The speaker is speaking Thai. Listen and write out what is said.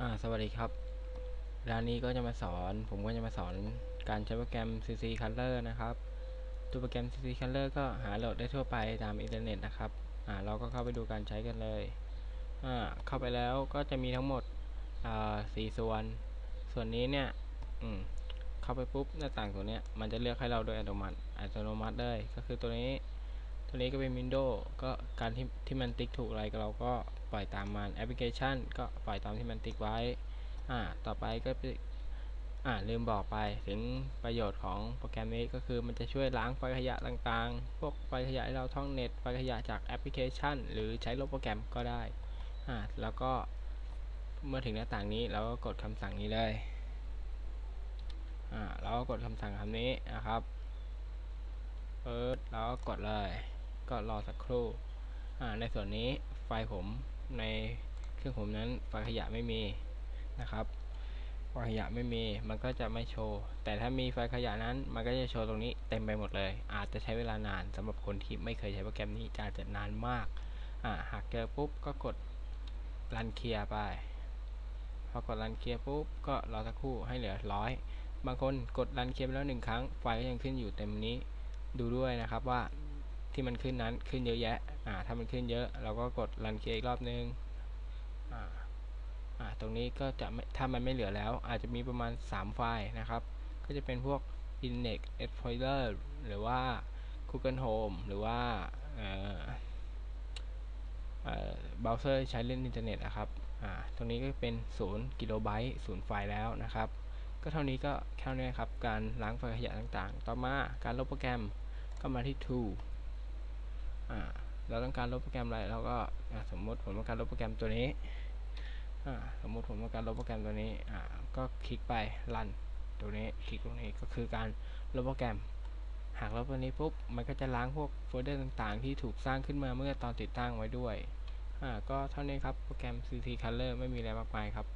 อ่าสวัสดีครับร้านนี้ก็จะมาสอน ผมก็จะมาสอนการใช้โปรแกรม CC Color นะครับ ตัวโปรแกรม CC Color ก็หาโหลดได้ทั่วไปตามอินเทอร์เน็ตนะครับ อ่า เราก็เข้าไปดูการใช้กันเลย อ่า เข้าไปแล้วก็จะมีทั้งหมด อ่าสี่ส่วน ส่วนนี้เนี่ย อืม เข้าไปปุ๊บหน้าต่างตัวเนี้ย มันจะเลือกให้เราโดยอัตโนมัติ อัตโนมัติเลย ก็คือตัวนี้ ตัวนี้ก็เป็น Windows ก็การที่ที่มันติ๊กถูกอะไรเราก็ปล่อยตามมันแอปพลิเคชัน ก็ปล่อยตามที่มันติ๊กไว้ อ่า ต่อไปก็อ่าลืมบอกไปถึงประโยชน์ของโปรแกรมนี้ก็คือมันจะช่วยล้างไฟล์ขยะต่างๆ พวกไฟล์ขยะที่เราท่องเน็ตไฟล์ขยะจากแอปพลิเคชัน หรือใช้ลบโปรแกรมก็ได้ อ่า แล้วก็เมื่อถึงหน้าต่างนี้เราก็กดคำสั่งนี้เลย อ่า เราก็กดคำสั่งคำนี้นะครับเปิดแล้วก็กดเลย ก็รอสักครู่ในส่วนนี้ไฟล์ผมในเครื่องผมนั้นไฟล์ขยะไม่มีนะครับไฟล์ขยะไม่มีมันก็จะไม่โชว์ แต่ถ้ามีไฟล์ขยะนั้นมันก็จะโชว์ตรงนี้เต็มไปหมดเลย อาจจะใช้เวลานานสำหรับคนที่ไม่เคยใช้โปรแกรมนี้จะอาจจะนานมากหากเจอปุ๊บก็กดรันเคลียร์ไปพอกดรันเคลียร์ปุ๊บก็รอสักครู่ให้เหลือร้อยบางคนกดรันเคลียร์ไปแล้วหนึ่งครั้งไฟล์ก็ยังขึ้นอยู่เต็มนี้ดูด้วยนะครับว่า ที่มันขึ้นนั้นขึ้นเยอะแยะอ่าถ้ามันขึ้นเยอะ เราก็กดรันเคียอีกรอบนึงอ่าอ่าตรงนี้ก็จะถ้ามันไม่เหลือแล้ว อาจจะมีประมาณ 3 ไฟล์นะครับ ก็จะเป็นพวก Index Explorer หรือว่า Google Home หรือว่าเอ่อเอ่อเบราว์เซอร์ใช้เล่นอินเทอร์เน็ตนะครับอ่าตรงนี้ก็เป็น 0 กิโลไบต์0ไฟล์แล้วนะครับ ก็เท่านี้ก็แค่นี้ครับ การล้างไฟล์ขยะต่างๆ ต่อมาการลบโปรแกรมก็มาที่ tool เราต้องการลบโปรแกรมอะไรเราก็สมมติผมต้องการลบโปรแกรมตัวนี้สมมติผมต้องการลบโปรแกรมตัวนี้ก็คลิกไป run ตัวนี้คลิกตรงนี้ก็คือการลบโปรแกรม หากลบตัวนี้ปุ๊บมันก็จะล้างพวกโฟลเดอร์ต่างๆ ที่ถูกสร้างขึ้นมาเมื่อตอนติดตั้งไว้ด้วยก็เท่านี้ครับโปรแกรม CC Color ไม่มีอะไรมากมายครับ